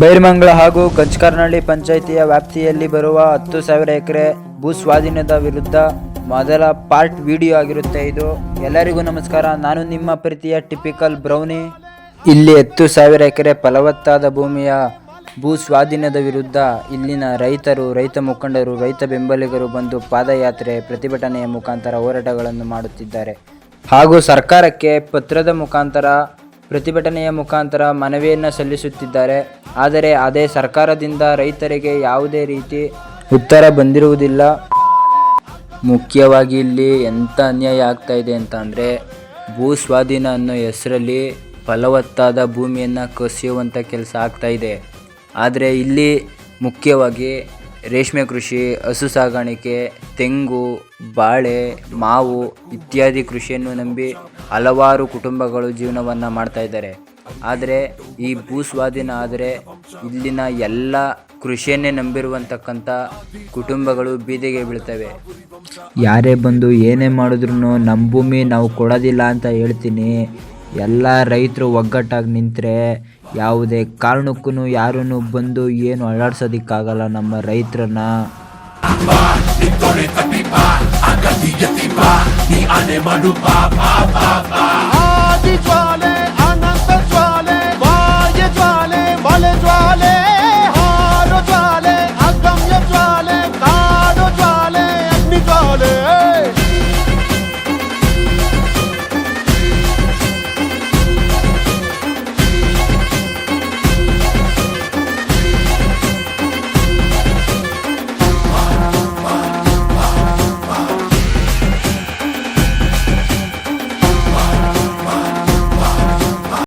ಬೈರ್ಮಂಗಲ ಹಾಗೂ ಕಚ್ಕರ್ನಹಳ್ಳಿ ಪಂಚಾಯಿತಿಯ ವ್ಯಾಪ್ತಿಯಲ್ಲಿ ಬರುವ ಹತ್ತು ಸಾವಿರ ಎಕರೆ ಭೂ ಸ್ವಾಧೀನದ ವಿರುದ್ಧ ಮೊದಲ ಪಾರ್ಟ್ ವಿಡಿಯೋ ಆಗಿರುತ್ತೆ ಇದು. ಎಲ್ಲರಿಗೂ ನಮಸ್ಕಾರ. ನಾನು ನಿಮ್ಮ ಪ್ರೀತಿಯ ಟಿಪಿಕಲ್ ಬ್ರೌನಿ. ಇಲ್ಲಿ ಹತ್ತು ಸಾವಿರ ಎಕರೆ ಫಲವತ್ತಾದ ಭೂಮಿಯ ಭೂ ಸ್ವಾಧೀನದ ವಿರುದ್ಧ ಇಲ್ಲಿನ ರೈತರು, ರೈತ ಮುಖಂಡರು, ರೈತ ಬೆಂಬಲಿಗರು ಬಂದು ಪಾದಯಾತ್ರೆ, ಪ್ರತಿಭಟನೆಯ ಮುಖಾಂತರ ಹೋರಾಟಗಳನ್ನು ಮಾಡುತ್ತಿದ್ದಾರೆ. ಹಾಗೂ ಸರ್ಕಾರಕ್ಕೆ ಪತ್ರದ ಮುಖಾಂತರ, ಪ್ರತಿಭಟನೆಯ ಮುಖಾಂತರ ಮನವಿಯನ್ನು ಸಲ್ಲಿಸುತ್ತಿದ್ದಾರೆ. ಆದರೆ ಅದೇ ಸರ್ಕಾರದಿಂದ ರೈತರಿಗೆ ಯಾವುದೇ ರೀತಿ ಉತ್ತರ ಬಂದಿರುವುದಿಲ್ಲ. ಮುಖ್ಯವಾಗಿ ಇಲ್ಲಿ ಎಂಥ ಅನ್ಯಾಯ ಆಗ್ತಾ ಇದೆ ಅಂತ ಅಂದರೆ ಭೂ ಸ್ವಾಧೀನ ಅನ್ನೋ ಹೆಸರಲ್ಲಿ ಫಲವತ್ತಾದ ಭೂಮಿಯನ್ನು ಕಸಿಯುವಂಥ ಕೆಲಸ ಆಗ್ತಾ ಇದೆ. ಆದರೆ ಇಲ್ಲಿ ಮುಖ್ಯವಾಗಿ ರೇಷ್ಮೆ ಕೃಷಿ, ಹಸು ಸಾಗಾಣಿಕೆ, ತೆಂಗು, ಬಾಳೆ, ಮಾವು ಇತ್ಯಾದಿ ಕೃಷಿಯನ್ನು ನಂಬಿ ಹಲವಾರು ಕುಟುಂಬಗಳು ಜೀವನವನ್ನು ಮಾಡ್ತಾ ಇದ್ದಾರೆ. ಆದರೆ ಈ ಭೂಸ್ವಾಧೀನ ಆದರೆ ಇಲ್ಲಿನ ಎಲ್ಲ ಕೃಷಿಯನ್ನೇ ನಂಬಿರುವಂತಕ್ಕಂಥ ಕುಟುಂಬಗಳು ಬೀದಿಗೆ ಬೀಳ್ತವೆ. ಯಾರೇ ಬಂದು ಏನೇ ಮಾಡಿದ್ರು ನಮ್ಮ ಭೂಮಿ ನಾವು ಕೊಡೋದಿಲ್ಲ ಅಂತ ಹೇಳ್ತೀನಿ. ಎಲ್ಲ ರೈತರು ಒಗ್ಗಟ್ಟಾಗಿ ನಿಂತರೆ ಯಾವುದೇ ಕಾರಣಕ್ಕೂ ಯಾರೂ ಬಂದು ಏನು ಅಳಾಡ್ಸೋದಕ್ಕಾಗಲ್ಲ ನಮ್ಮ ರೈತರನ್ನ. ನೀ ಆನೆ ಮಾಡು, ಬಾ ಬಾ yati